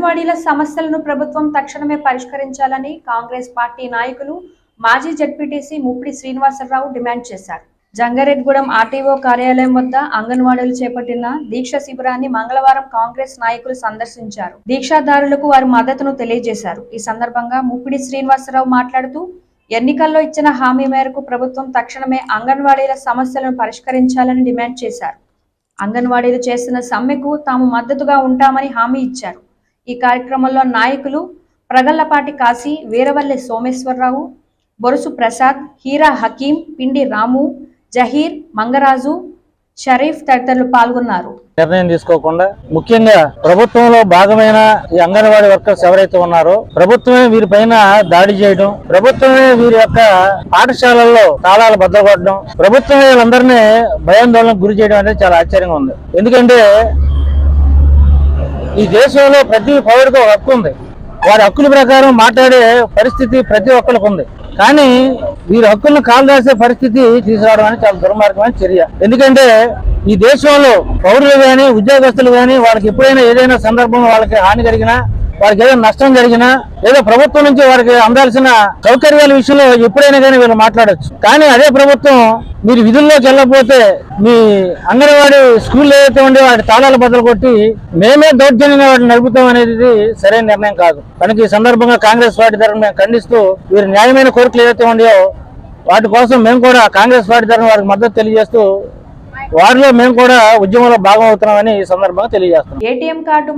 అంగన్వాడీల సమస్యలను ప్రభుత్వం తక్షణమే పరిష్కరించాలని కాంగ్రెస్ పార్టీ నాయకులు మాజీ జడ్పీటీసీ ముప్పిడి శ్రీనివాసరావు డిమాండ్ చేశారు. జంగారెడ్గూడెం ఆర్టీఓ కార్యాలయం వద్ద అంగన్వాడీలు చేపట్టిన దీక్ష శిబిరాన్ని మంగళవారం కాంగ్రెస్ నాయకులు సందర్శించారు. దీక్షాదారులకు వారి మద్దతును తెలియజేశారు. ఈ సందర్భంగా ముప్పిడి శ్రీనివాసరావు మాట్లాడుతూ ఎన్నికల్లో ఇచ్చిన హామీ మేరకు ప్రభుత్వం తక్షణమే అంగన్వాడీల సమస్యలను పరిష్కరించాలని డిమాండ్ చేశారు. అంగన్వాడీలు చేస్తున్న సమ్మెకు తాము మద్దతుగా ఉంటామని హామీ ఇచ్చారు. ఈ కార్యక్రమంలో నాయకులు ప్రగల్లపాటి కాశీ వీరవల్లి సోమేశ్వరరావు బొరుసు ప్రసాద్ హీరా హకీం పిండి రాము జహీర్ మంగరాజు షరీఫ్ తదితరులు పాల్గొన్నారు. నిర్ణయం తీసుకోకుండా ముఖ్యంగా ప్రభుత్వంలో భాగమైన ఈ అంగన్వాడీ వర్కర్స్ ఎవరైతే ఉన్నారో ప్రభుత్వమే వీరిపైన దాడి చేయడం ప్రభుత్వమే వీరి యొక్క పాఠశాలల్లో తాళాలు భద్రపడడం ప్రభుత్వమే వీళ్ళందరినీ భయాందోళనకు గురి చేయడం అనేది చాలా ఆశ్చర్యంగా ఉంది. ఎందుకంటే ఈ దేశంలో ప్రతి పౌరుడికి ఒక హక్కు ఉంది. వారి హక్కుల ప్రకారం మాట్లాడే పరిస్థితి ప్రతి ఒక్కరికి ఉంది. కానీ వీరి హక్కులను కాలు పరిస్థితి తీసుకురావడం అనేది చాలా దుర్మార్గమైన చర్య. ఎందుకంటే ఈ దేశంలో పౌరులు కానీ ఉద్యోగస్తులు కానీ వాళ్ళకి ఎప్పుడైనా ఏదైనా సందర్భంలో వాళ్ళకి హాని కలిగినా వారికి ఏదైనా నష్టం జరిగినా లేదా ప్రభుత్వం నుంచి వారికి అందాల్సిన సౌకర్యాల విషయంలో ఎప్పుడైనా కానీ వీళ్ళు మాట్లాడొచ్చు. కానీ అదే ప్రభుత్వం మీరు విధుల్లోకి వెళ్ళకపోతే మీ అంగన్వాడీ స్కూల్ ఏదైతే ఉండే వాటి తాళాలు బద్దలు కొట్టి మేమే దౌర్జన్యంగా వాటిని నడుపుతాం అనేది సరైన నిర్ణయం కాదు. కనుక ఈ సందర్భంగా కాంగ్రెస్ పార్టీ తరఫున మేము ఖండిస్తూ వీరి న్యాయమైన కోరికలు ఏదైతే ఉన్నాయో వాటి కోసం మేము కూడా కాంగ్రెస్ పార్టీ తరఫున వారికి మద్దతు తెలియజేస్తూ వారిలో మేము కూడా ఉద్యమంలో భాగం అవుతున్నామని ఈ సందర్భంగా తెలియజేస్తున్నాం. ATM card